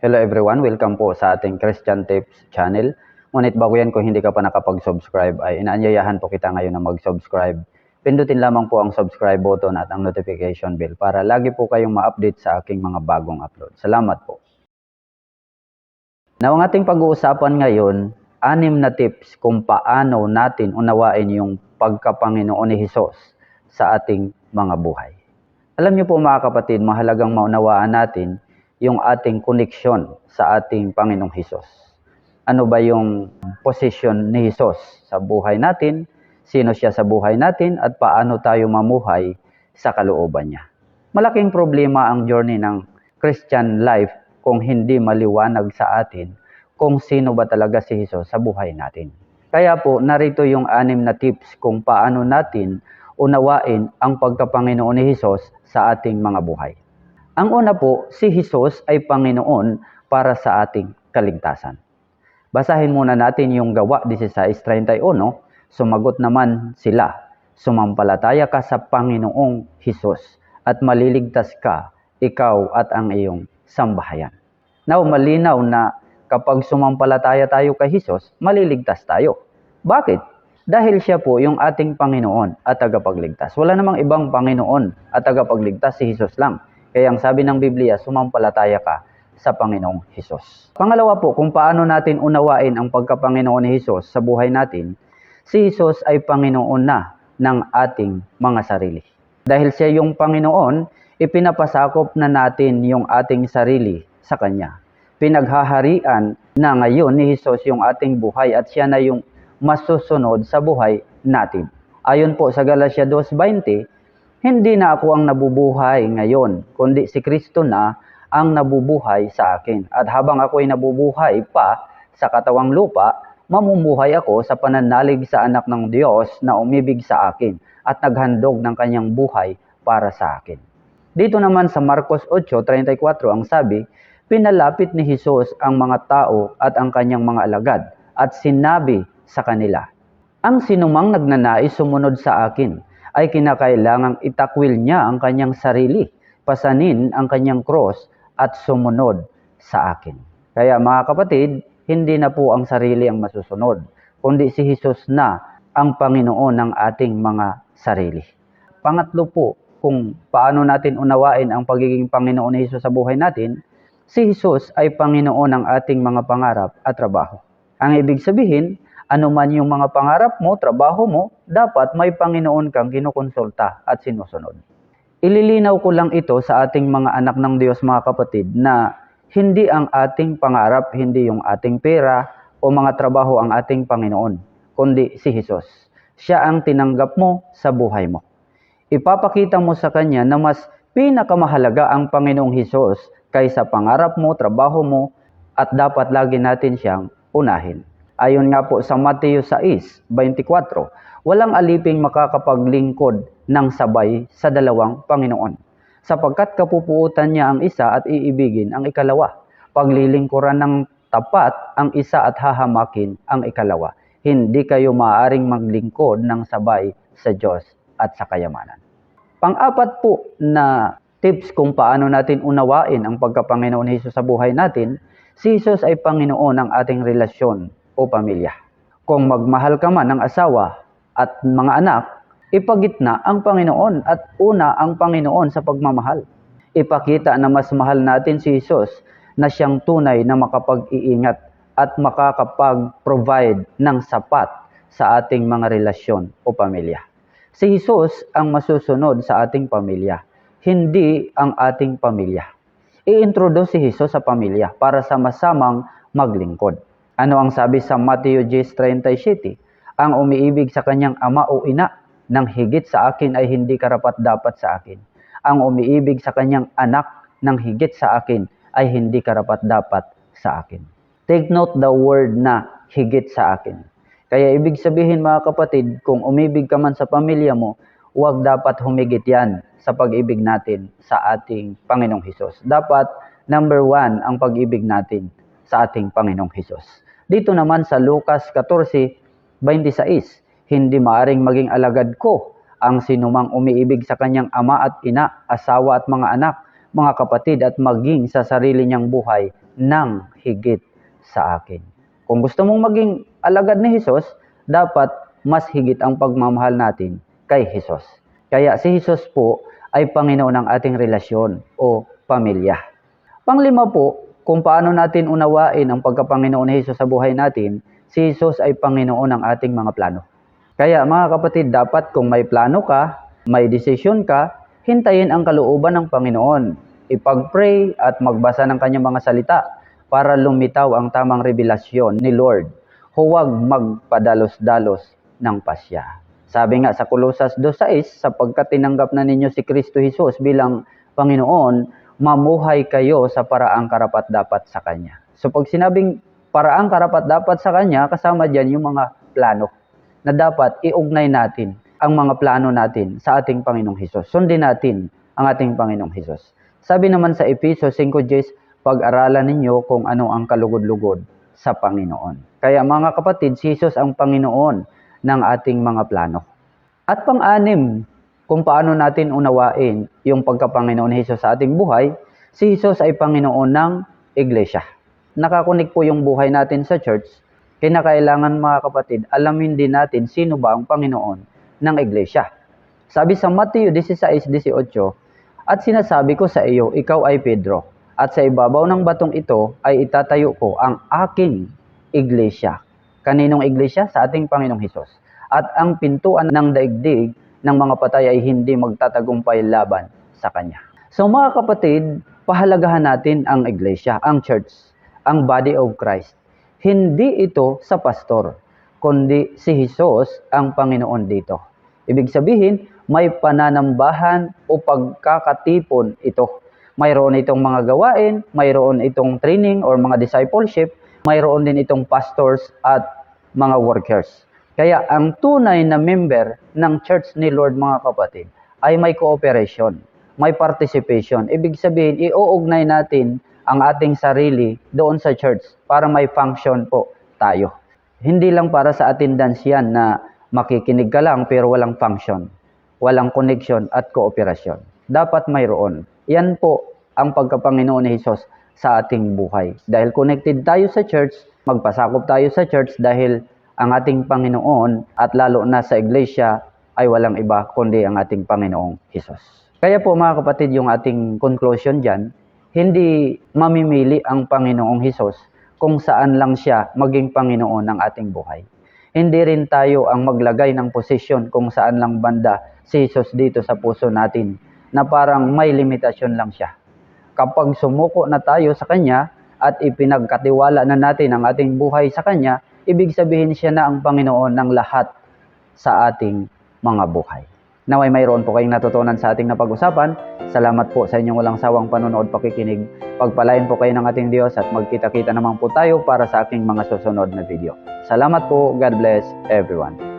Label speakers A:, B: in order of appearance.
A: Hello everyone, welcome po sa ating Christian Tips channel. Ngunit bago yan kung hindi ka pa nakapag-subscribe ay inaanyayahan po kita ngayon na mag-subscribe. Pindutin lamang po ang subscribe button at ang notification bell para lagi po kayong ma-update sa aking mga bagong upload. Salamat po. Now, ang ating pag-uusapan ngayon, anim na tips kung paano natin unawain yung pagkapanginoon ni Hesus sa ating mga buhay. Alam niyo po mga kapatid, mahalagang maunawaan natin yung ating koneksyon sa ating Panginoong Hesus. Ano ba yung position ni Hesus sa buhay natin? Sino siya sa buhay natin at paano tayo mamuhay sa kalooban niya? Malaking problema ang journey ng Christian life kung hindi maliwanag sa atin kung sino ba talaga si Hesus sa buhay natin. Kaya po, narito yung anim na tips kung paano natin unawain ang pagkapanginoon ni Hesus sa ating mga buhay. Ang una po, si Hesus ay Panginoon para sa ating kaligtasan. Basahin muna natin yung gawa 16.31. Sumagot naman sila, Sumampalataya ka sa Panginoong Hesus at maliligtas ka, ikaw at ang iyong sambahayan. Now, malinaw na kapag sumampalataya tayo kay Hesus, maliligtas tayo. Bakit? Dahil siya po yung ating Panginoon at tagapagligtas. Wala namang ibang Panginoon at tagapagligtas si Hesus lang. Kaya ang sabi ng Biblia, sumampalataya ka sa Panginoong Hesus. Pangalawa po, kung paano natin unawain ang pagkapanginoon ni Hesus sa buhay natin, si Hesus ay Panginoon na ng ating mga sarili. Dahil siya yung Panginoon, ipinapasakop na natin yung ating sarili sa Kanya. Pinaghaharian na ngayon ni Hesus yung ating buhay at siya na yung masusunod sa buhay natin. Ayon po sa Galatia 2.20, hindi na ako ang nabubuhay ngayon, kundi si Kristo na ang nabubuhay sa akin. At habang ako'y nabubuhay pa sa katawang lupa, mamumuhay ako sa pananalig sa anak ng Diyos na umibig sa akin at naghandog ng kanyang buhay para sa akin. Dito naman sa Marcos 8.34 ang sabi, pinalapit ni Jesus ang mga tao at ang kanyang mga alagad at sinabi sa kanila, Ang sinumang nagnanais sumunod sa akin ay kinakailangang itakwil niya ang kanyang sarili, pasanin ang kanyang cross at sumunod sa akin. Kaya mga kapatid, hindi na po ang sarili ang masusunod, kundi si Jesus na ang Panginoon ng ating mga sarili. Pangatlo po, kung paano natin unawain ang pagiging Panginoon ni Jesus sa buhay natin, si Jesus ay Panginoon ng ating mga pangarap at trabaho. Ang ibig sabihin, ano man yung mga pangarap mo, trabaho mo, dapat may Panginoon kang kinukonsulta at sinusunod. Ililinaw ko lang ito sa ating mga anak ng Diyos mga kapatid na hindi ang ating pangarap, hindi yung ating pera o mga trabaho ang ating Panginoon, kundi si Jesus. Siya ang tinanggap mo sa buhay mo. Ipapakita mo sa Kanya na mas pinakamahalaga ang Panginoong Hesus kaysa pangarap mo, trabaho mo, at dapat lagi natin siyang unahin. Ayon nga po sa Mateo 6:24, walang aliping makakapaglingkod ng sabay sa dalawang Panginoon. Sapagkat kapupuutan niya ang isa at iibigin ang ikalawa. Paglilingkuran ng tapat ang isa at hahamakin ang ikalawa. Hindi kayo maaaring maglingkod ng sabay sa Diyos at sa kayamanan. Pang-apat po na tips kung paano natin unawain ang pagkapanginoon ni Jesus sa buhay natin, si Jesus ay Panginoon ng ating relasyon o pamilya. Kung magmahal ka man ng asawa at mga anak, ipagitna ang Panginoon at una ang Panginoon sa pagmamahal. Ipakita na mas mahal natin si Jesus na siyang tunay na makapag-iingat at makakapag-provide ng sapat sa ating mga relasyon o pamilya. Si Jesus ang masusunod sa ating pamilya, hindi ang ating pamilya. I-introduce si Jesus sa pamilya para sama-samang maglingkod. Ano ang sabi sa Matthew 10.37? Ang umiibig sa kanyang ama o ina ng higit sa akin ay hindi karapat dapat sa akin. Ang umiibig sa kanyang anak ng higit sa akin ay hindi karapat dapat sa akin. Take note the word na higit sa akin. Kaya ibig sabihin mga kapatid, kung umibig ka man sa pamilya mo, huwag dapat humigit yan sa pag-ibig natin sa ating Panginoong Hesus. Dapat number one ang pag-ibig natin sa ating Panginoong Hesus. Dito naman sa Lucas 14:26, hindi maaring maging alagad ko ang sinumang umiibig sa kanyang ama at ina, asawa at mga anak, mga kapatid at maging sa sarili niyang buhay ng higit sa akin. Kung gusto mong maging alagad ni Jesus, dapat mas higit ang pagmamahal natin kay Jesus. Kaya si Jesus po ay Panginoon ng ating relasyon o pamilya. Panglima po, kung paano natin unawain ang pagkapanginoon ni Jesus sa buhay natin, si Jesus ay Panginoon ng ating mga plano. Kaya mga kapatid, dapat kung may plano ka, may desisyon ka, hintayin ang kalooban ng Panginoon. Ipag-pray at magbasa ng kanyang mga salita para lumitaw ang tamang revelasyon ni Lord. Huwag magpadalos-dalos ng pasya. Sabi nga sa Kolosas 2.6, sapagkat tinanggap na ninyo si Kristo Jesus bilang Panginoon, mamuhay kayo sa paraang karapat-dapat sa Kanya. So pag sinabing paraang karapat-dapat sa Kanya, kasama dyan yung mga plano na dapat iugnay natin ang mga plano natin sa ating Panginoong Hesus. Sundin natin ang ating Panginoong Hesus. Sabi naman sa Efeso 5.10, pag-aralan ninyo kung ano ang kalugod-lugod sa Panginoon. Kaya mga kapatid, si Jesus ang Panginoon ng ating mga plano. At pang-anim, kung paano natin unawain yung pagkapanginoon ni Jesus sa ating buhay, si Jesus ay Panginoon ng Iglesia. Nakakunik po yung buhay natin sa church, kinakailangan mga kapatid, alamin din natin sino ba ang Panginoon ng Iglesia. Sabi sa Matthew 16.18, At sinasabi ko sa iyo, ikaw ay Pedro, at sa ibabaw ng batong ito ay itatayo ko ang aking iglesia. Kaninong iglesia? Sa ating Panginoong Hesus. At ang pintuan ng daigdig ng mga patay ay hindi magtatagumpay laban sa Kanya. So mga kapatid, pahalagahan natin ang iglesia, ang church, ang body of Christ. Hindi ito sa pastor, kundi si Jesus ang Panginoon dito. Ibig sabihin, may pananambahan o pagkakatipon ito mayroon itong mga gawain, mayroon itong training or mga discipleship, mayroon din itong pastors at mga workers. Kaya ang tunay na member ng church ni Lord mga kapatid ay may cooperation, may participation. Ibig sabihin, iuugnay natin ang ating sarili doon sa church para may function po tayo. Hindi lang para sa attendance yan na makikinig ka lang pero walang function, walang connection at cooperation. Dapat mayroon. Yan po ang pagkapanginoon ni Jesus sa ating buhay. Dahil connected tayo sa church, magpasakop tayo sa church dahil ang ating Panginoon at lalo na sa iglesia ay walang iba kundi ang ating Panginoong Jesus. Kaya po mga kapatid, yung ating conclusion dyan, hindi mamimili ang Panginoong Jesus kung saan lang siya maging Panginoon ng ating buhay. Hindi rin tayo ang maglagay ng posisyon kung saan lang banda si Jesus dito sa puso natin na parang may limitasyon lang siya. Kapag sumuko na tayo sa Kanya at ipinagkatiwala na natin ang ating buhay sa Kanya, ibig sabihin siya na ang Panginoon ng lahat sa ating mga buhay. Naway mayroon po kayong natutunan sa ating napag-usapan. Salamat po sa inyong walang sawang panonood pakikinig. Pagpalain po kayo ng ating Diyos at magkita-kita naman po tayo para sa aking mga susunod na video. Salamat po. God bless everyone.